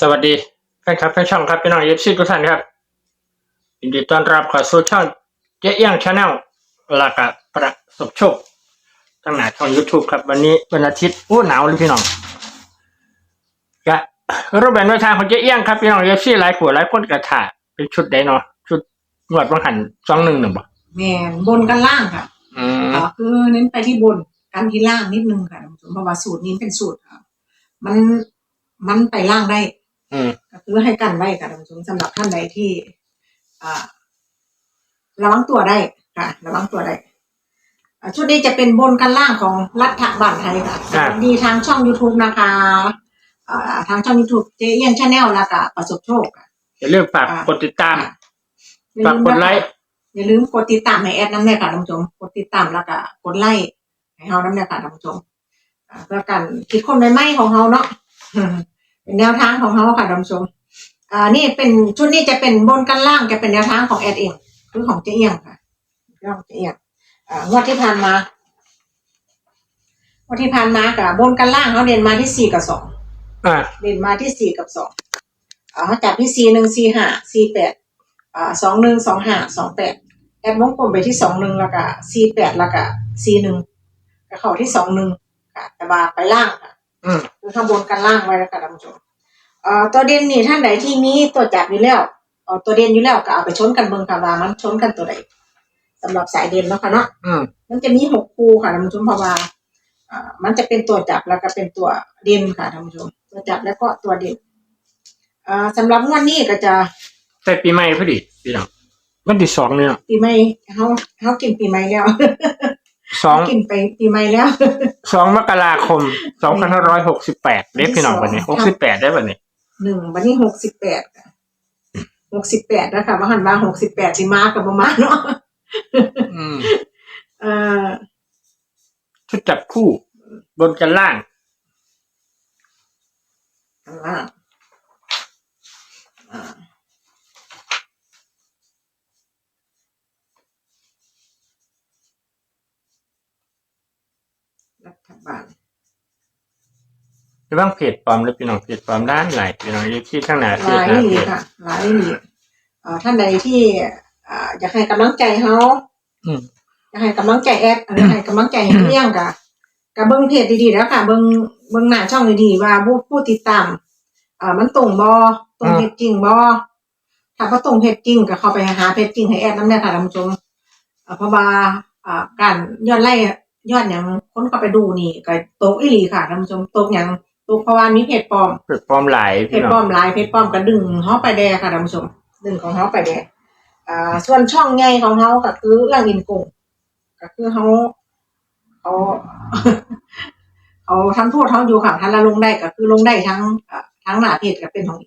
สวัสดีแฟนคลับแฟนช่องครับพี่น้องเอฟซีทุกท่านครับยินดีต้อนรับเข้าสู่ช่องเจ๊เอี้ยงชาแนลหลักะประสบโชคตั้งหน้าช่อง YouTube ครับ วันนี้วันอาทิตย์อู้หนาวเลยพี่น้องกะรูปแบบแนวทางของเจ๊เอี้ยงครับพี่น้องเอฟซีหลายผัวหลายคนกระถาเป็นชุดใดเนาะชุดงวดบังหันสองหนึ่งหนึ่งบ่แม่นบนกันล่างค่ะอืมก็คือเน้นไปที่บนกันที่ล่างนิดนึงค่ะท่านผู้ชมเพราะว่าสูตรนี้เป็นสูตรค่ะมันมันไปล่างได้ อืม ก็คือให้กันไว้ค่ะท่านผู้ชมสำหรับท่านใดที่ อ่า ระวังตัวได้ค่ะ ระวังตัวได้อ่าชุดนี้จะเป็นบนกันล่างของรัฐบาลไทยค่ะสวัสดีทางช่อง youtube นะคะอ่าทางช่อง youtube เจเอียนชาแนลแล้วก็ประสบโชคค่ะ อย่าลืมฝากกดติดตาม อย่ฝากลืมกดนะคะไลค์ อย่าลืมกดติดตามให้แอดน้ำแน่ค่ะท่านผู้ชมกดติดตามแล้วก็กดไลค์ให้เฮาน้ำแน่ค่ะท่านผู้ชมอ่าเพื่อกันคิดคนใหม่ๆของเฮาเนาะ เป็นแนวทางของเฮาค่ะท่านผู้ชมอ่านี่เป็นชุดนี้จะเป็นบนกันล่างจะเป็นแนวทางของแอดเองคือของเจ๊เอียงค่ะเรื่องของเจ๊เอียงอ่างวดที่ผ่านมางวดที่ผ่านมากับบนกันล่างเขาเด่นมาที่สี่กับสองอ่าเด่นมาที่สี่กับสองอ่าเขาจับที่สี่หนึ่งสี่ห้าสี่แปดอ่าสองหนึ่งสองห้าสองแปดแอดวงกลมไปที่สองหนึ่งแล้วก็สี่แปดแล้วก็สี่หนึ่งก็เข้าที่สองหนึ่งค่ะแต่ว่าไปล่างค่ะอืม คือข้างบนกันล่างไว้แล้วค่ะท่านผู้ชมเอ่อตัวเด่นนี่ท่านใดที่มีตัวจับอยู่แล้วเอ่อตัวเด่นอยู่แล้วก็เอาไปชนกันเบิ่งค่ะว่ามันชนกันตัวใดสำหรับสายเด่นเนาะค่ะเนาะอืมมันจะมีหกคู่ค่ะท่านผู้ชมเพราะว่าอ่ามันจะเป็นตัวจับแล้วก็เป็นตัวเด่นค่ะท่านผู้ชม ตัวจับแล้วก็ตัวเด่นอ่าสำหรับงวดนี้ก็จะใส่ปีใหม่พอดีพี่น้องวันที่สองเนี่ยปีใหม่เฮาเฮากินปีใหม่แล้ว สองกินไปปีใหม่แล้ว สองมกราคมสองพันห้าร้อยหกสิบแปดเด็กพี่น้องวันนี้หกสิบแปดได้วันนี้หนึ่งวันนี้หกสิบแปดหกสิบแปดนะคะว่าหันมาหกสิบแปดสิมากับประมาณเนาะอืมเอ่อชุดจับคู่ บนกันล่างข้างล่างอ่ารัฐบาล จะบ้างเพจปลอมหรือพี่น้องเพจปลอมด้านไหนพี่น้องยี่ที่ข้างหน้าหเพจลายหน้าหเพลีจค่ะ หลายหลีเอ่อท่านใดที่อ่าอยากให้กำลังใจเขาอืม อยากให้กำลังใจแอดอยากให้กำลังใจให้เลี้ยงกะกะเบิ้งเพจดีๆแล้วค่ะ เบิ้งเบิ้งหน้าช่องดีๆว่าผู้ผู้ติดตามอ่ามันตรงบอตรงเพจจริงบอถ้าเขาตรงเพจจริงก็เข้าไปหาเพจจริงให้แอดน้ำแน่ค่ะท่านผู้ชมอ่าเพราะว่าอ่าการยอดไล่ยอดอย่างคนเข้าไปดูนี่ก็ตกอีหลีค่ะท่านผู้ชมตกอย่าง ตกเพราะว่ามีเพจปลอมเพจปลอมหลายเพพี่จน้อป้องมหลายเพจป้อมก็ดึงเฮาไปแดค่ะท่านผู้ชมดึงของเฮาไปแดอ่าส่วนช่องใหญ่ของเฮาก็คือเรื่องอินโกงก็คือเฮาเขา เขาทำโทษเฮาอยู่ค่ะถ้าเราลงได้ก็คือลงได้ทั้งอ่าทั้งหน้าเพจก็เป็นของ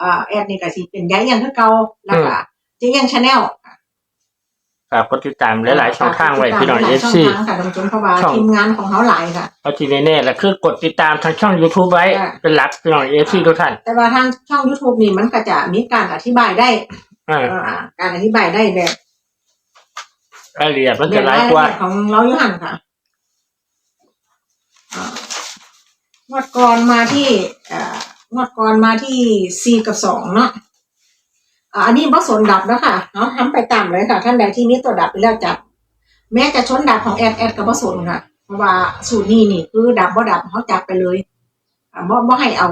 อ่าแอดนี่ก็สิเป็นย้ายยังคือเก่าแล้วก็เจ๊ยังชาแนล ฝากกดติดตามหลายๆช่องทางไว้พี่น้องหเอลายฟช่องซีทางค่ะท่านผู้ชมเพราะว่าช่องทีมงานของเฮาหลายค่ะเอาที่แน่ๆแล้วคือกดติดตามทางช่อง YouTube ไว้ค่ะเป็นหลักพี่น้องเอฟซีทุกท่าน แต่ว่าทางช่อง YouTube นี่มันก็จะมีการอธิบายได้อ่าอ่าการอธิบายได้แบบรายละเอียดมันเรีจะยนหราลายยละกว่าเอียดของเราอยู่หันค่ะอ่างวดก่อนมาที่อ่างวดก่อนมาที่สี่กับสองเนาะ อันนี้บ่สนดับแล้วค่ะเนาะทำไปตามเลยค่ะ ท่านใดที่มีตัวดับไปแล้วจับ แม้จะชนดับของแอดแอดกับบ่สนค่ะ เพราะว่าสูตรนี้นี่คือดับบ่ดับเขาจับไปเลยอ่าบ่บ่ให้เอา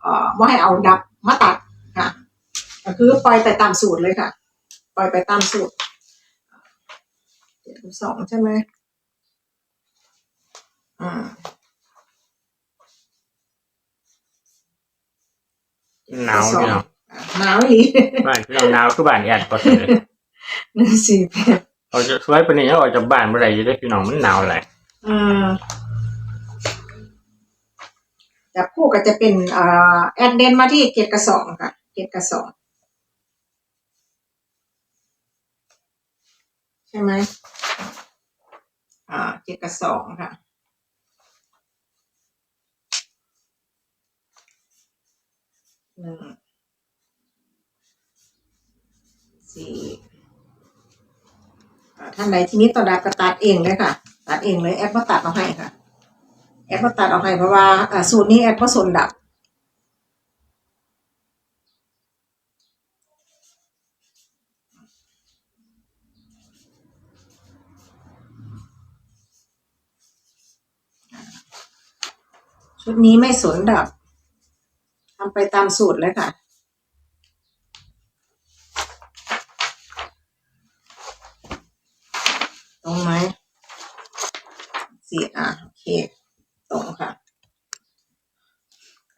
เอ่อบ่ให้เอาดับมาตัดค่ะก็คือปล่อยไปตามสูตรเลยค่ะ ปล่อยไปตามสูตรเจ็ดสองใช่ไหมอ่าหนาวพี่น้อง หนาวอีหลีบ้านพี่น้องหนาวคือบ้านแอดก็เลยหนึ่งสี่แปดเราจะสวยปานนี้ออกจากบ้านเมื่อไหร่จะได้พี่น้องมันหนาวแหละอ่าจับคู่ก็จะเป็นอ่าแอดเดนมาที่เจ็ดกับสองค่ะเจ็ดกับสองใช่ไหมอ่าเจ็ดกับสองค่ะหนึ่ง ท่านใดที่นี้ตอดาก็ตัดเองเลยค่ะ ตัดเองเลยแอดมาตัดเอาให้ค่ะ แอดมาตัดเอาให้เพราะว่าสูตรนี้แอดผสมดับชุดนี้ไม่สนดับทำไปตามสูตรเลยค่ะ สี่อะโอเคตรงค่ะ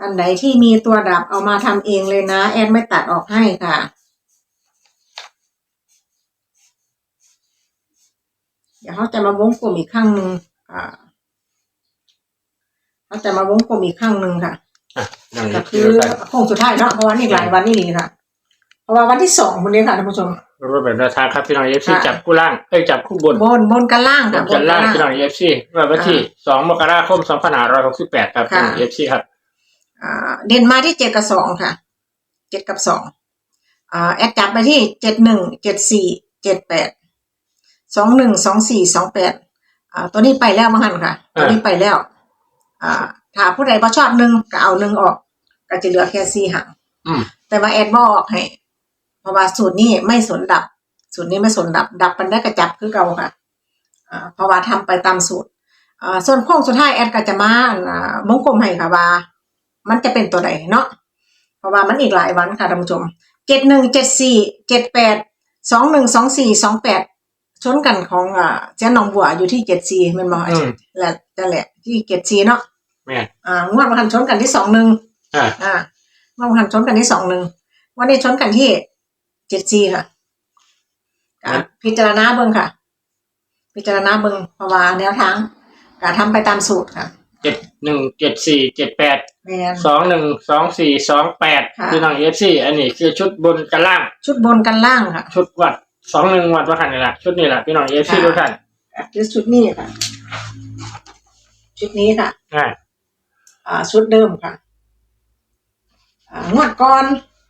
อันไหนที่มีตัวดับเอามาทำเองเลยนะ แอนไม่ตัดออกให้ค่ะ เดี๋ยวเขาจะมาวงกลมอีกข้างหนึ่งอ่าเขาจะมาวงกลมอีกข้างหนึ่งค่ะอะอย่างก็นี้คือแล้วกันโค้งสุดท้ายเนาะเพราะว่านี่หลายวันนี่นี่ค่ะ เพราะว่าวันที่สองวันนี้ค่ะท่านผู้ชม รูปแบบแนวทางครับพี่น้องเอฟซีค่ะ จับคู่ล่างเอ้ยจับคู่บนบนบนกันล่างบค่ะนกันล่างพี่น้องเอฟซีวันที่สองมกราคมสองพันห้าร้อยหกสิบแปดครับพี่น้องเอฟซีครับ อ่าเด่นมาที่เจ็ดกับสองค่ะเจ็ดกับสองอ่าแอดจับไปที่เจ็ดหนึ่งเจ็ดสี่เจ็ดแปดสองหนึ่งสองสี่สองแปดอ่าตัวนี้ไปแล้วมั้งหันค่ะตัวนี้ไปแล้ว อ่าถ้าผู้ใดพอชอบหนึ่งก็เอาหนึ่งออก ก็จะเหลือแค่สี่หาง อืมแต่ว่าแอดบออกให้ เพราะว่าสูตรนี้ไม่สนดับ สูตรนี้ไม่สนดับ ดับมันได้กระจับคือเก่าค่ะอ่าเพราะว่าทำไปตามสูตรอ่าส่วนโค้งสุดท้ายแอดก็จะมาอ่าวงกลมให้ค่ะว่า มันจะเป็นตัวใดเนาะเพราะว่ามันอีกหลายวันค่ะท่านผู้ชมเจ็ดหนึ่งเจ็ดสี่เจ็ดแปดสองหนึ่งสองสี่สองแปดชนกันของอ่าเจ้าหนองบัวอยู่ที่เจ็ดสี่มันบอกอืมแหละนั่นแหละที่เจ็ดสี่เนาะแม่นอ่างวดวันชนกันที่สองหนึ่งอ่าอ่างวดวันชนกันที่สองหนึ่งวันนี้ชนกันที่ เจ็ดสี่ค่ะอ่าพิจารณาเบิ่งค่ะ พิจารณาเบิ่งเพราะว่าแนวทางการทำไปตามสูตรค่ะเจ็ดหนึ่งเจ็ดสี่เจ็ดแปดแมนสองหนึ่งสองสี่สองแปดค่ะพี่น้องเอฟซีอันนี้คือชุดบนกันล่าง ชุดบนกันล่างค่ะ ชุดวัดสองหนึ่งวัดว่าขันนี่แหละชุดนี้แหละพี่น้องเอฟซีค่ะ ทุกท่านคือชุดนี้ค่ะ ชุดนี้ค่ะ อ่า อ่าชุดเดิมค่ะ อ่างวดก่อน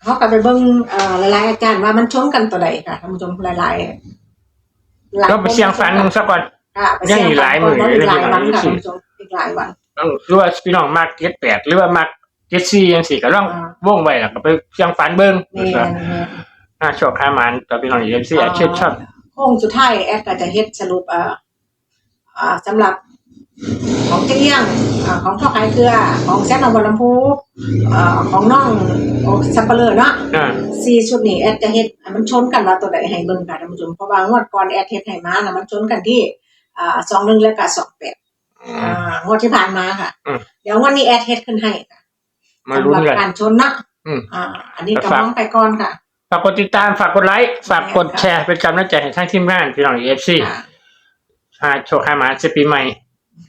เขาก็ไปเบิ่งเอ่อหลายๆอาจารย์ว่ามันชนกันตัวใดค่ะท่านผู้ชมหลายๆหลายก็ไปเสียงฝันมึงซะก่อน ค่ะไปยังเสี่อีกหลายหมื่นฝัก่อีกหลายวันเลยนะค่ะท่านผู้ชมอีกหลายวัน ต้องหรือว่าพี่น้องมากเจ็ดแปดหรือว่ามากเจ็ดสี่ยังสี่ก็ต้องอ่า ว่องไว้แล้วก็ไปเสียงฝันเบิ้งแม่นนะครับแม่นอ่าโชคขามันต่อพี่น้องเอฟซีเชิดชอบ โค้งสุดท้ายแอดก็จะเฮ็ดสรุปอ่าอ่าสำหรับ ของเจียงอ่าของพ่อขายเกลือ ของแซนนองบัวลำพูอ่าของน้องโอ้สับเปลือเนาะอ่าสี่ชุดนี้แอดจะเฮ็ดอะมันชนกันว่าตัวใดให้เบิ่งค่ะท่านผู้ชมเพราะว่างวดก่อนแอดเฮ็ดให้มานะมันชนกันที่อ่าสองหนึ่งและก็สองแปดอ่างวดที่ผ่านมาค่ะอืมเดี๋ยวงวันนี้แอดเฮ็ดขึ้นให้ค่ะมาลุ้นสำหกัรับนการชนนะอืมอ่าอันนี้ก็ฝากมองไปก่อนค่ะฝากกดติดตามฝากกดไลค์ฝากกดแชร์เป็นกำลังใจให้ทั้งทีมงานพี่น้องเอฟซีค่ะอ่าโชคขามันจะปีใหม่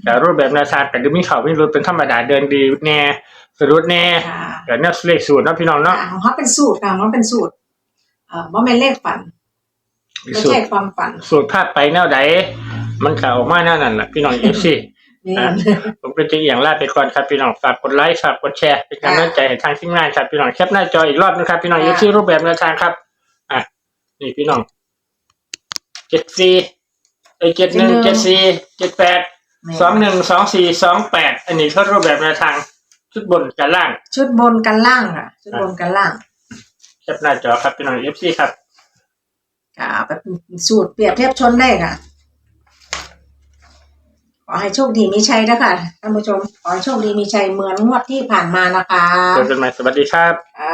แต่รูปแบบแนวทางแต่ดูมีเขาไม่รู้เป็นธรรมดาเดินดีแน่สรุปแน่ค่ะเดี๋ยวเนี่ยเลขสูตรเนาะพี่น้องเนาะอ่าของเขาเป็นสูตรค่ะของเขาเป็นสูตรอ่าบ่แม่นเลขฝันไม่สูตใช่รความฝันสูตรพลาดไปแนวใดมันข่าวออกมาแนวนั้นแหละพี่น้องเอฟซี นี่อะ ผมก็จะอย่างลาไปก่อนครับพี่น้องฝากกดไลค์ฝากกดแชร์เป็นกำลังใจให้ทางทีมงานครับพี่น้องแคปหน้าจออีกรอบนะครับพี่น้องอค่ะยู่ที่รูปแบบแนวทางครับ อะนี่พี่น้องเจ็ดสี่เอ้ยเจ็ดหนึ่งเจ็ดสี่เจ็ดแปด สองหนึ่งสองสี่สองแปดอันนี้คือรูปแบบแนวทางชุดบนกับล่างชุดบนกันล่างค่ะ ชุดบนกันล่างแคปหน้าจอครับพี่น้องเอฟซีครับอ่าแบบสูตรเปรียบเทียบชนได้ค่ะ ขอให้โชคดีมีชัยนะคะท่านผู้ชม ขอให้โชคดีมีชัยเหมือนงวดที่ผ่านมานะคะเจอกันใหม่สวัสดีครับ อ่า